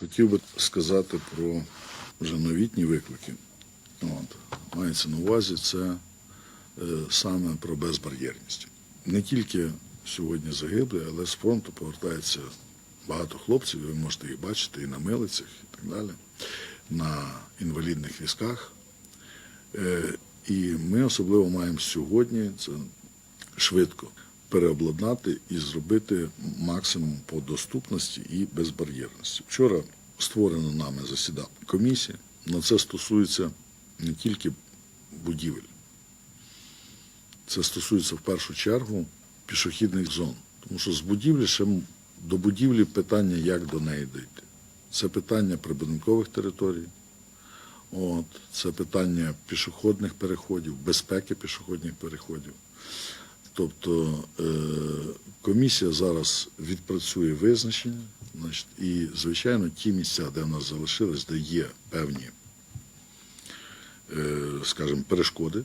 Хотів би сказати про вже новітні виклики. От. Мається на увазі це е, саме про безбар'єрність. Не тільки сьогодні загиблі, але з фронту повертається багато хлопців, ви можете їх бачити і на милицях, і так далі, на інвалідних візках. Е, І ми особливо маємо сьогодні це швидко переобладнати і зробити максимум по доступності і безбар'єрності. Вчора створена нами засідала комісія. На це стосується не тільки будівель, це стосується в першу чергу пішохідних зон. Тому що з будівлі ще до будівлі питання, як до неї дійти. Це питання прибудинкових територій, От, це питання пішохідних переходів, безпеки пішохідних переходів. Тобто е, комісія зараз відпрацює визначення, і, звичайно, ті місця, де в нас залишились, де є певні, е, скажімо, перешкоди,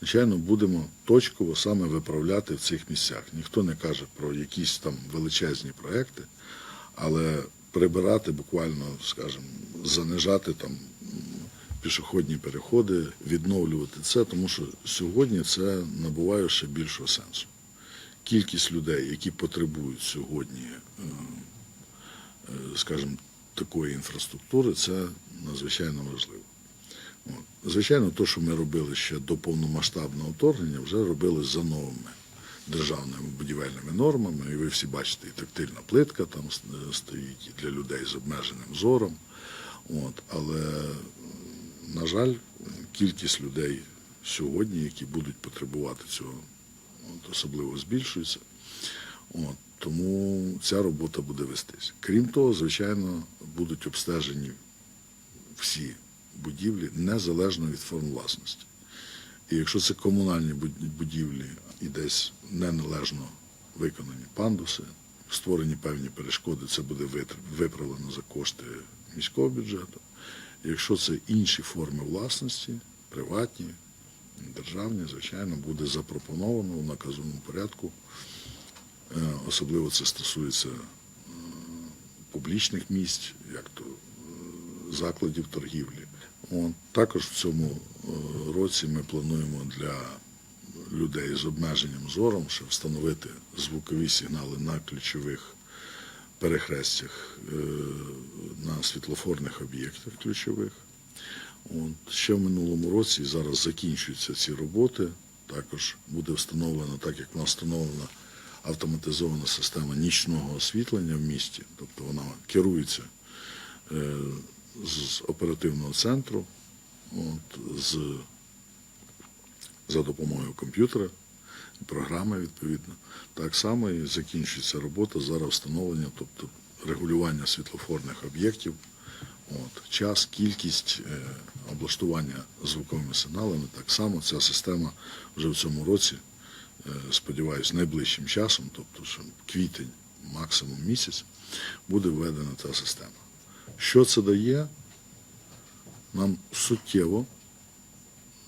звичайно, будемо точково саме виправляти в цих місцях. Ніхто не каже про якісь там величезні проекти, але прибирати буквально, скажімо, занижати там пішохідні переходи, відновлювати це, тому що сьогодні це набуває ще більшого сенсу. Кількість людей, які потребують сьогодні, е, е, скажімо, такої інфраструктури, це надзвичайно важливо. Звичайно, те, що ми робили ще до повномасштабного вторгнення, вже робили за новими державними будівельними нормами. І ви всі бачите, і тактильна плитка там е, стоїть і для людей з обмеженим зором. От. Але, на жаль, кількість людей сьогодні, які будуть потребувати цього, особливо збільшується. От. Тому ця робота буде вестися. Крім того, звичайно, будуть обстежені всі будівлі незалежно від форм власності. І якщо це комунальні будівлі і десь неналежно виконані пандуси, створені певні перешкоди, це буде виправлено за кошти міського бюджету. Якщо це інші форми власності, приватні, державні, звичайно, буде запропоновано в наказовому порядку. Е, Особливо це стосується е, публічних місць, як то е, закладів торгівлі. Також в цьому році ми плануємо для людей з обмеженням зором ще встановити звукові сигнали на ключових перехрестях, е, на світлофорних об'єктах ключових. От, ще в минулому році зараз закінчуються ці роботи. Також буде встановлено, так як в нас встановлена автоматизована система нічного освітлення в місті, тобто вона керується е, з оперативного центру, от, з, за допомогою комп'ютера, програми відповідно. Так само і закінчується робота зараз встановлення, тобто регулювання світлофорних об'єктів, от, час, кількість е, облаштування звуковими сигналами. Так само ця система вже в цьому році, е, сподіваюся, найближчим часом, тобто що квітень, максимум місяць, буде введена ця система. Що це дає? Нам суттєво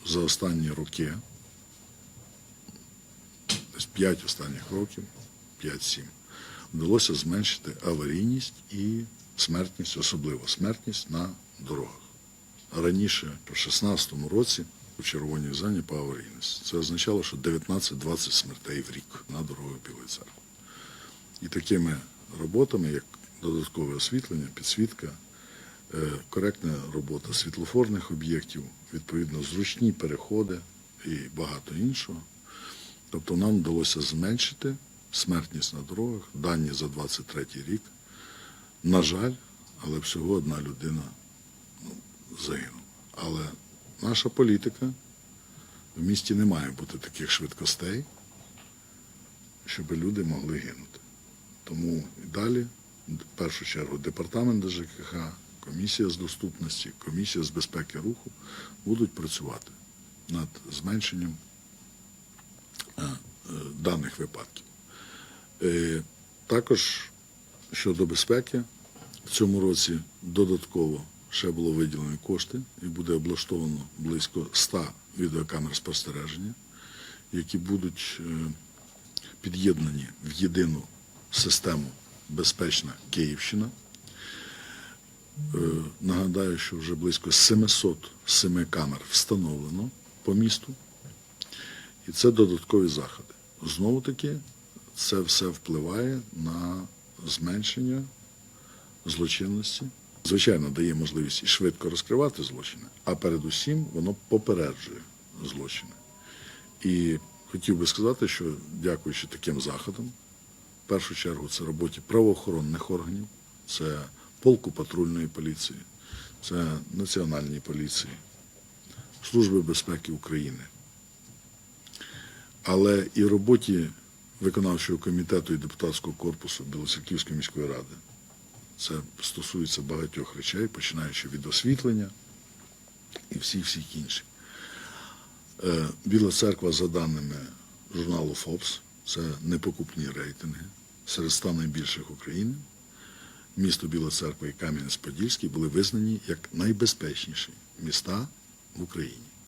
за останні роки, 5 останніх років, 5-7, вдалося зменшити аварійність і смертність, особливо смертність на дорогах. Раніше, у 2016 році, у червоній зоні по аварійності. Це означало, що 19-20 смертей в рік на дорогах Білої церкви. І такими роботами, як додаткове освітлення, підсвітка, е, коректна робота світлофорних об'єктів, відповідно, зручні переходи і багато іншого. Тобто нам вдалося зменшити смертність на дорогах, дані за 23 рік. На жаль, але всього одна людина ну, загинула. Але наша політика в місті не має бути таких швидкостей, щоб люди могли гинути. Тому і далі, в першу чергу, департамент ДЖКХ, комісія з доступності, комісія з безпеки руху будуть працювати над зменшенням даних випадків. Е, Також щодо безпеки, в цьому році додатково ще було виділено кошти і буде облаштовано близько 100 відеокамер спостереження, які будуть е, під'єднані в єдину систему Безпечна Київщина. Нагадаю, що вже близько 707 камер встановлено по місту. І це додаткові заходи. Знову таки, це все впливає на зменшення злочинності. Звичайно, дає можливість і швидко розкривати злочини, а передусім воно попереджує злочини. І хотів би сказати, що дякуючи таким заходам, в першу чергу це роботі правоохоронних органів, це полку патрульної поліції, це Національній поліції, Служби безпеки України. Але і роботі виконавчого комітету і депутатського корпусу Білоцерківської міської ради. Це стосується багатьох речей, починаючи від освітлення і всіх всіх інших. Е, Біла церква, за даними журналу Forbes, це непокупні рейтинги серед 100 найбільших України. Місто Біла Церква і Кам'янець-Подільський були визнані як найбезпечніші міста в Україні.